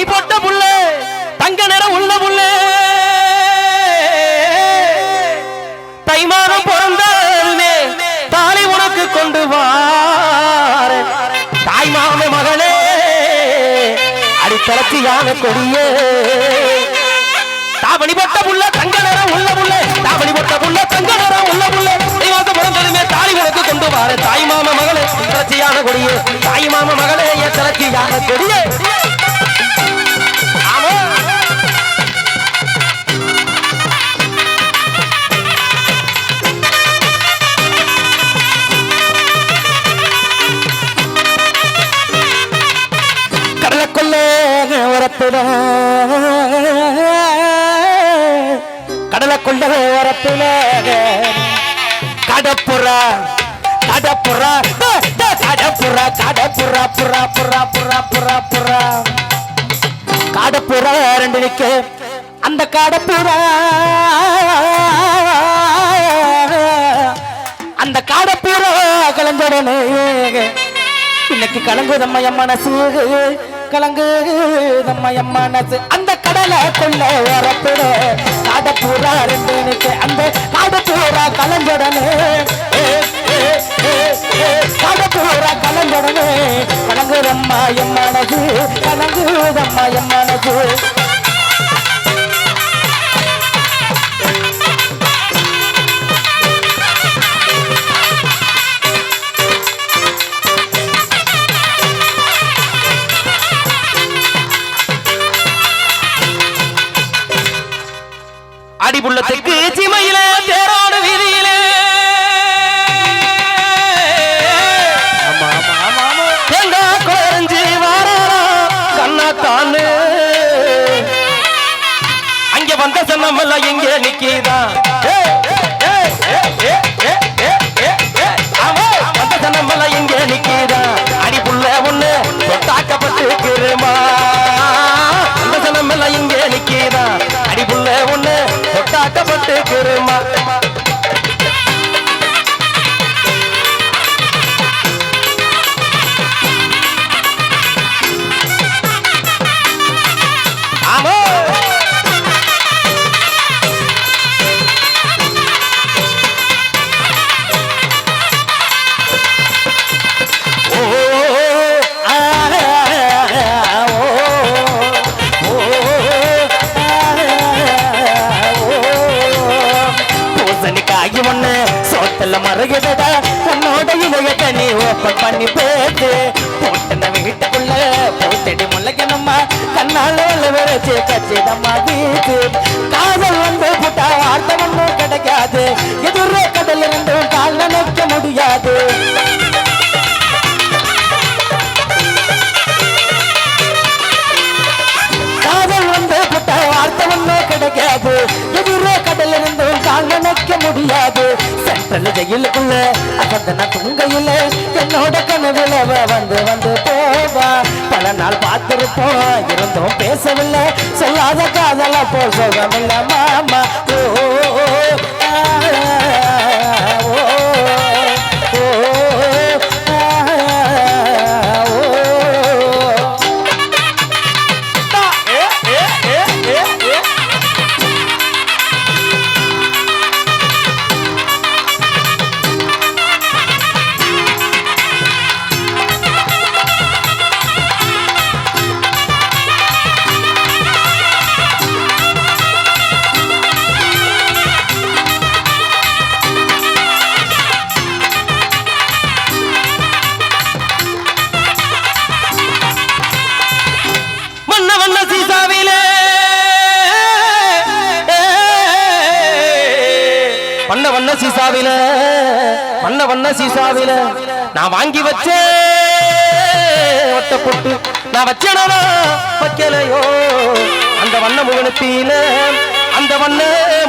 மணி போட்ட புள்ள தங்க நிறம் உள்ள புள்ள தை மாதம் பிறந்தாலுமே உனக்கு கொண்டு வார. தாய் மகளே மகளே அடித்தளத்தியான கொடியே. தாவணி போட்ட புள்ள தங்க நிறம் உள்ள புள்ள தாவணி போட்ட புள்ள தங்க நிறம் உள்ள புள்ள தை பிறந்ததுமே தாலி உனக்கு கொண்டு வார. தாய் மாம மகளே தளர்ச்சியான கொடியே. தாய் மாம மகளே என் தளர்ச்சியான கொடியே. அந்த அந்த காடப்புறா கலந்துடனே. இன்னைக்கு கலங்குதம்மா என் மனசு கலங்குதம்மா என் மனசு. அந்த கடலை கொள்ள வரப்புற காடப்புறா ரெண்டு அந்த காடப்புறா கலந்துடனே. காடப்புறா கலந்துடனே. கலங்குதம்மா என் மனசு கலங்குதம்மா என் மனசு. பேசு போட்டுன வீட்டுக்குள்ள போட்டடி முளைக்கணுமா கண்ணால விரைச்சு கச்சிதம்மா வீட்டு காதல் வந்து புட்டா வார்த்தை ஒன்றும் கிடைக்காது. எதிரே கடல் இருந்தும் கால் நினைக்க முடியாது. சென்ட்ரல் ஜெயிலுக்குள்ள அசந்தன துங்கையில் என்னோட கனவுல வந்து வந்து போவா. பல நாள் பார்த்திருப்போம் இருந்தும் பேசவில்லை. சொல்லாத காதல போல் சுகமில்ல மாமா. ஓ, சீசாவில வண்ண வண்ண சீசாவில. நான் வாங்கி வச்சேன் ஒட்ட போட்டு நான் வச்சேனா வைக்கலையோ? அந்த வண்ண முகனத்தியில அந்த வண்ண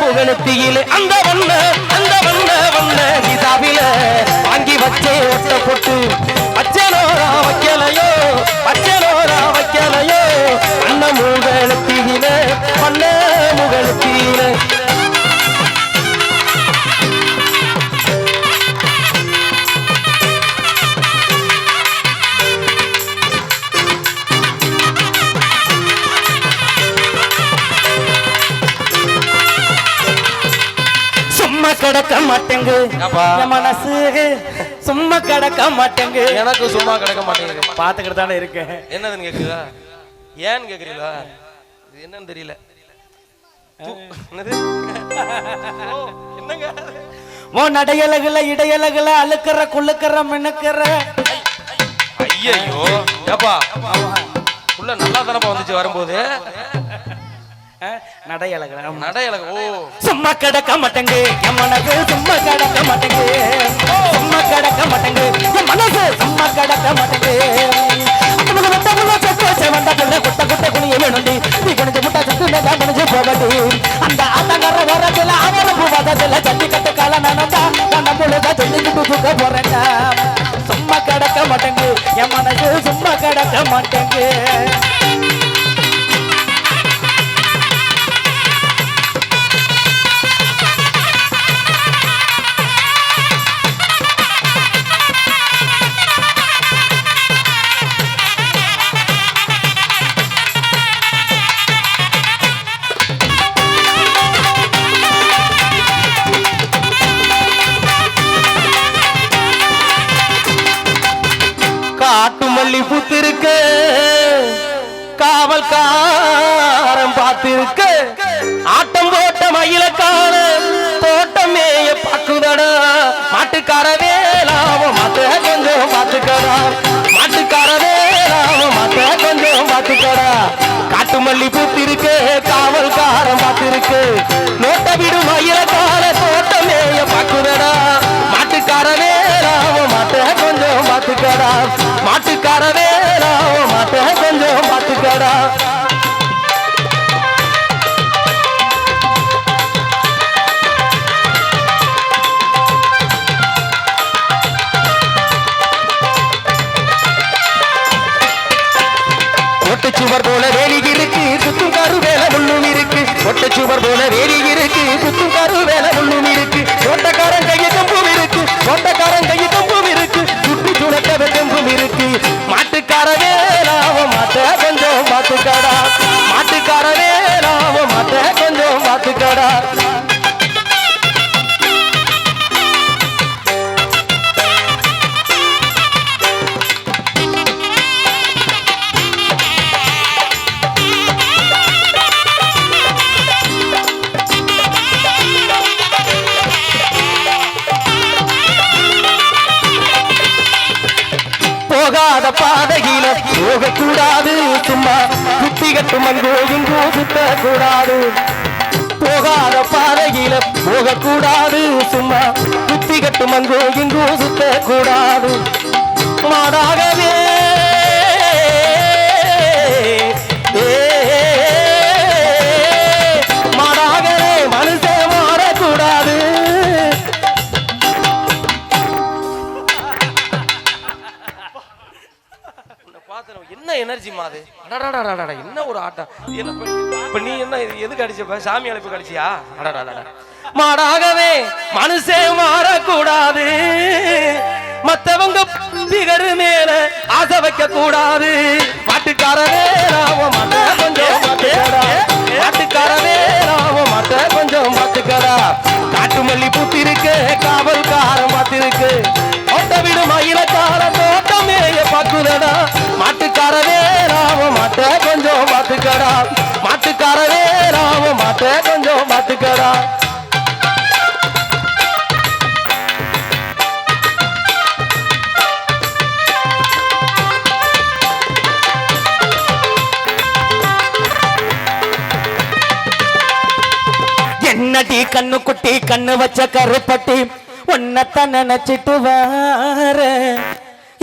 முகனத்தியில அந்த வண்ண அந்த வண்ண வண்ண சீசாவில வாங்கி வச்சே ஒட்ட போட்டு வச்சனோரா வைக்கலையோ? வச்சனோரா வைக்கலையோ? வண்ண முகனத்தியில வண்ண மாட்டேங்கு. மனசு சும்மா கிடக்க மாட்டேங்கு. எனக்கு சும்மா கிடக்க மாட்டேங்குது பாத்துக்கிட்டு தானே இருக்கேன். என்னதுன்னு கேக்குறீங்களா ஏன்னு கேக்குறீங்களா? இது என்னன்னு தெரியல. என்னங்க? ஓ நடையலகுல இடையலகுல அழுக்கிற குளுக்கிற மினுக்கிற. ஐயோ ஏப்பா? உள்ள நல்லா தானப்பா வந்துச்சு வரும்போது. நடையலகுல ஆமா. நடை எனக்கு ஓ. சும்மா கிடக்க மாட்டேங்கு. என் மனசு சும்மா கிடக்க மாட்டேங்கு. சும்மா கிடக்க மாட்டேங்கு. என் மனசு சும்மா கிடக்க மாட்டேங்கு. குட்ட குட்ட குனிய வேணுண்டி நீ குனிஞ்சு முட்டை சத்து மேல குனிஞ்சு போகட்டி. அந்த ஆத்தங்கர வரத்துல அவன பூவாதத்துல சட்டி கட்டு கால நானந்தா நான் முழுத சொல்லிக்கிட்டு தூக்க போறேன்டா. சும்மா கிடக்க மாட்டேங்கு. என் மனசு சும்மா கிடக்க மாட்டேங்கு. காட்டு மல்லி பூத்திருக்கு. காவல்காரன் பார்த்திருக்கு. ஆட்டம் போட்ட மயில காண தோட்டம் மேய பாக்குதடா. மாட்டுக்கார வேலாவ மாத்த கொஞ்சம் பாத்துக்கடா. மாட்டுக்கார வேலாவ மாத்த கொஞ்சம் பாத்துக்கடா. காட்டு மல்லி பூத்திருக்கு காவல்காரன் பார்த்திருக்கு. நோட்ட விடு மயில காண தோட்டம் மேய பாக்குதடா. மாட்டுக்கார வேலாவ மாட்ட கொஞ்சம் பாத்துக்கடா. மாட்டுக்கார நாம மாட்ட கொஞ்சம் பார்த்துக்கடா. போகாத பாதையில போகக்கூடாது சும்மா குத்தி கட்டும் அங்கோ சுத்தக்கூடாது போகாத பாதையில போகக்கூடாது. சும்மா குத்தி கட்டும் அங்கோ இங்கோ சுத்தக்கூடாது. மாடாகவே. ஏ, எனர்ஜி மாது என்ன ஒரு ஆட்டம் என்ன இப்ப- இப்ப நீ என்ன எதுக்கு அடிச்சப்ப சாமி அழைப்பு அடிச்சியா அடடடடட. மாடாகவே மனுஷன் மாறக்கூடாது. மத்தவங்க பிகரு மேல ஆசை வைக்க கூடாது மாட்டுக்காரவே ராவ மாட்ட கொஞ்சம் மாட்டுக்கடா. மாட்டுக்காரவே ராவ மாட்ட கொஞ்சம் மாட்டுக்கடா. காட்டு மல்லி பூத்திருக்கு காவல்காரன் மாத்திருக்கு ஓட்ட விடு மயிலக்கார தோட்டமேய பாக்குதடா மாட்டுக்காரவே ராவ மாட்ட கொஞ்சம் மாட்டுக்கடா மாட்டுக்காரவே ராவ மாட்ட கொஞ்சம் மாட்டுக்கடா என்னடி கண்ணு குட்டி கண்ணு வச்ச கருப்பட்டி? உன்னத்த நினைச்சிட்டு வார.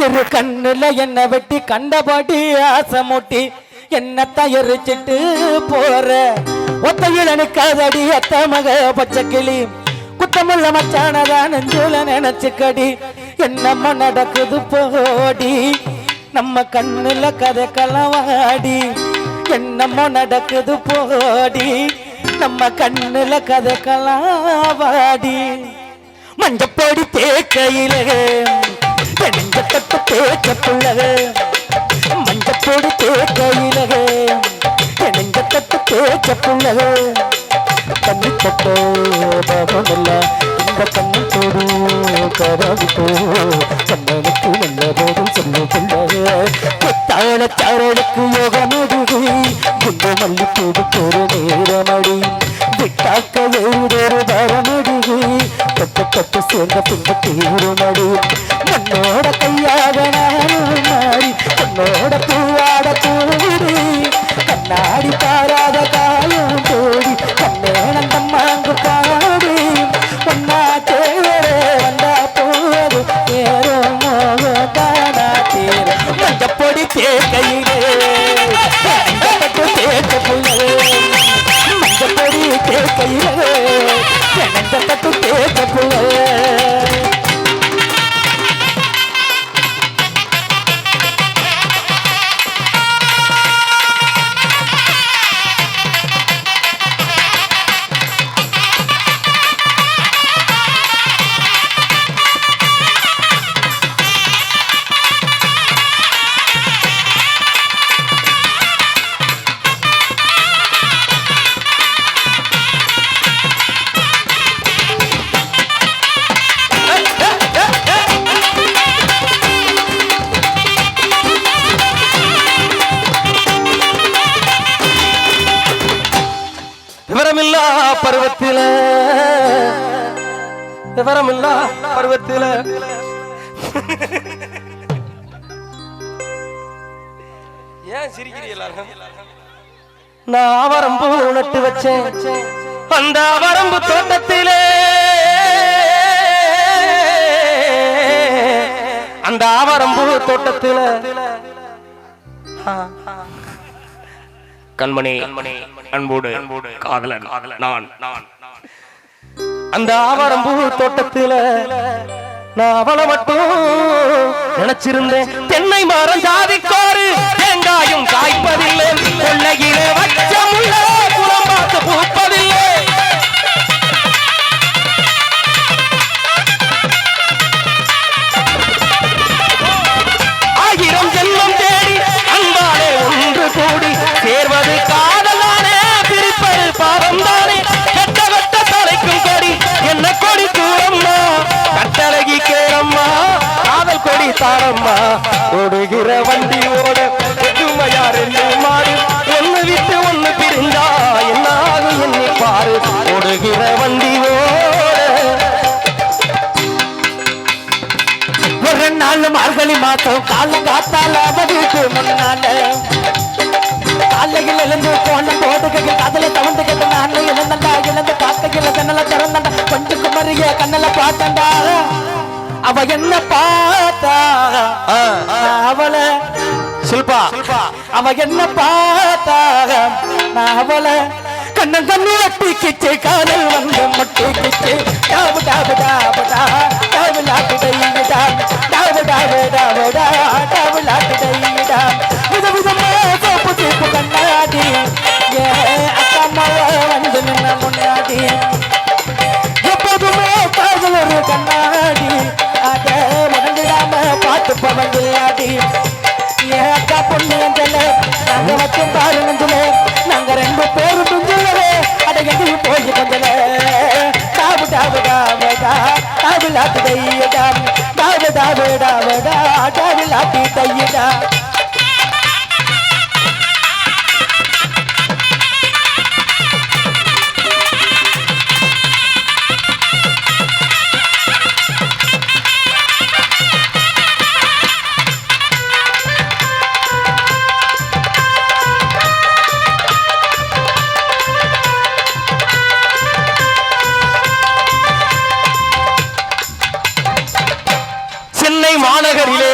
இரு கண்ணுல என்ன வெட்டி கண்டபடி ஆசை மூட்டி என்னத்தான் எரிச்சிட்டு போற. ஒத்தையில் நிக்காதடி அத்த மக பச்சை கிளி. குத்தமுள்ள மச்சானதா நெஞ்சுல நினைச்சுக்கடி. என்னம்மா நடக்குது போடி. நம்ம கண்ணுல கதை கலவாடி என்னமோ நடக்குது போடி. நம்ம கண்ணுல கதை கலவாடி மஞ்சப்பொடி தேக்கையிலே நெஞ்ச தொட்டு தேக்க புள்ளக மஞ்சப்பொடி தேக்கையில நெஞ்ச தொட்டு தேக்க புள்ளக தண்ணி தட்டோ பாபமில்ல இந்த கண்ணு தோடு கரவு தோ கண்ணனுக்கு நல்ல போதும் சொல்லு சொல்ல புத்தாள சாரலுக்கு யோக நடுகு குண்டு மல்லிப்பூவுக்கு ஒரு நேரமடி விட்டாக்க வேறு வேறு தரமடிகு தொட்டு தொட்டு சேர்ந்த பின்பு தீருமடி உன்னோட கையாக நானும் மாறி உன்னோட பூவாட பூவிடி கண்ணாடி பாராத காயம் போடி கண்ணேனந்தம்மாங்கு பாடி ஒன்னா தேவரே வந்தா போது ஏறும் மோகதானா தேர் பருவத்தில ஏன் சிரிக்கிறீங்களா நான் ஆவரம்பு நட்டு வச்சேன். அந்த ஆவரம்பு தோட்டத்திலே. அந்த ஆவரம்பு தோட்டத்தில. கண்மணி கண்மணி அன்போடு அன்போடு. காதலன் காதலன். நான் நான். அந்த ஆவாரம்பூ தோட்டத்துல நான் அவளை மட்டும் நினைச்சிருந்தேன். தென்னை மரம் ஜாதிக்கோரு தேங்காயும் காய்ப்பதில்லை. கொள்ளையிலே ஓடுகிற வண்டி ஓட. ஒரு நாள் மார்கழி மாசம் கால காத்தால அவருக்கு முன்னால. காலையில் எழுந்து கோணம் போட்டுக்கையில் காதல தவண்டுக்கிட்ட நான் இழந்தண்டா இழந்து காக்கையில் கண்ணல திறந்தண்டா. கொஞ்சம் குமரிய கண்ணல பார்த்தண்டா. அவ என்ன பார்த்தா? அவளை. சில்பா. அவ என்ன பார்த்தா? நான் அவளை கண்ணன் கண்ணு ஒட்டிக்கிச்சு காதல் வந்து முட்டிக்கிச்சு டாபு டாபு டாபு டாபு. டாபு சென்னை மாநகரிலே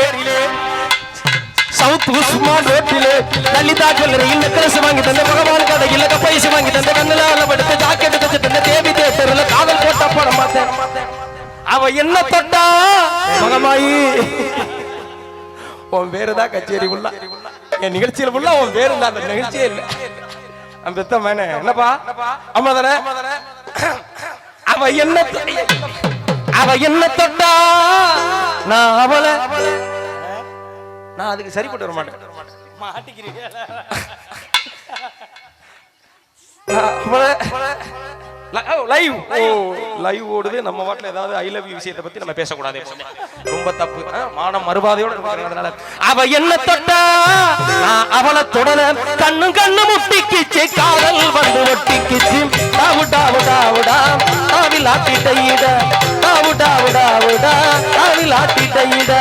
சவுத் உஸ்மான் ரோட்டிலே லலிதா ஜுவல்லரியில் நெக்லஸ் வாங்கி தந்த பகவான் கடையில் கப்பைசு வாங்கி தந்த கண்ணுல அளவெடுத்து ஜாக்கெட் தச்சு தந்த தேவி தேட்டர்ல காதல் போட்ட படம் பார்த்தேன். அவ என்ன தொட்டா? மகமாயி உன் பேரு தான் கச்சேரி உள்ள என் நிகழ்ச்சியில் உள்ள உன் பேரு இல்ல அந்த நிகழ்ச்சியே இல்ல. அந்த பெத்த மேனே என்னப்பா? அம்மா தானே அவ என்ன அவ என்ன தொட்டா? நான் அவளை நான் அதுக்கு சரிப்பட்டு வர மாட்டேன். நான் அவளை லைவ் ஓ லைவ் ஓடுது. நம்ம வாட்டில் ஏதாவது ஐ லவ் யூ விஷயத்தை பத்தி நம்ம பேசக்கூடாது. ரொம்ப தப்பு. மானம் மறுபாதையோட அதனால அவ என்ன தொட்டா? நான் அவளை தொடர கண்ணு கண்ணு முட்டிக்கிச்சு காதல் வந்து ஒட்டிக்கிச்சு. டாவு டாவு டாவுடா தாவில் ஆட்டிட்ட ஈட டாவு டாவு டாவுடா தாவில் ஆட்டிட்ட ஈட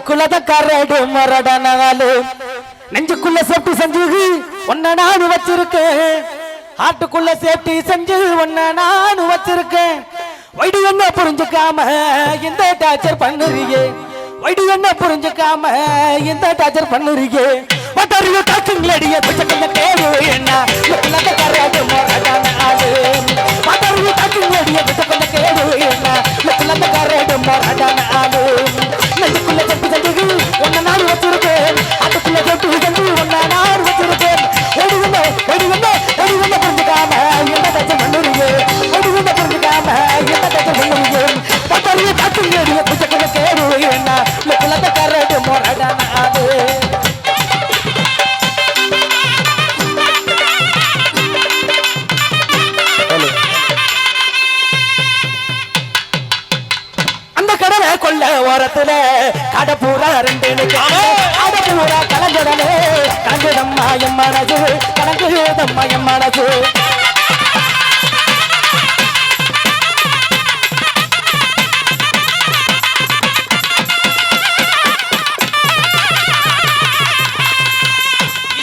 லுக்குல தான் கரடு மரடனாலு நெஞ்சுக்குள்ள சேஃப்டி செஞ்சு ஒன்ன நானு வச்சிருக்கேன். ஹார்ட்டுக்குள்ள சேஃப்டி செஞ்சு ஒன்ன நானு வச்சிருக்கேன். வைடு என்ன புரிஞ்சுக்காம இந்த டார்ச்சர் பண்ணுறியே? வைடு என்ன புரிஞ்சுக்காம இந்த டார்ச்சர் பண்ணுறியே? பாத்தறிய டாக்கிங் லேடிய ஸ்பீச்ச கொஞ்சம் என்ன? கடை பூரா ரெண்டு என் மனசு கலங்குதம்மா என் மனசு.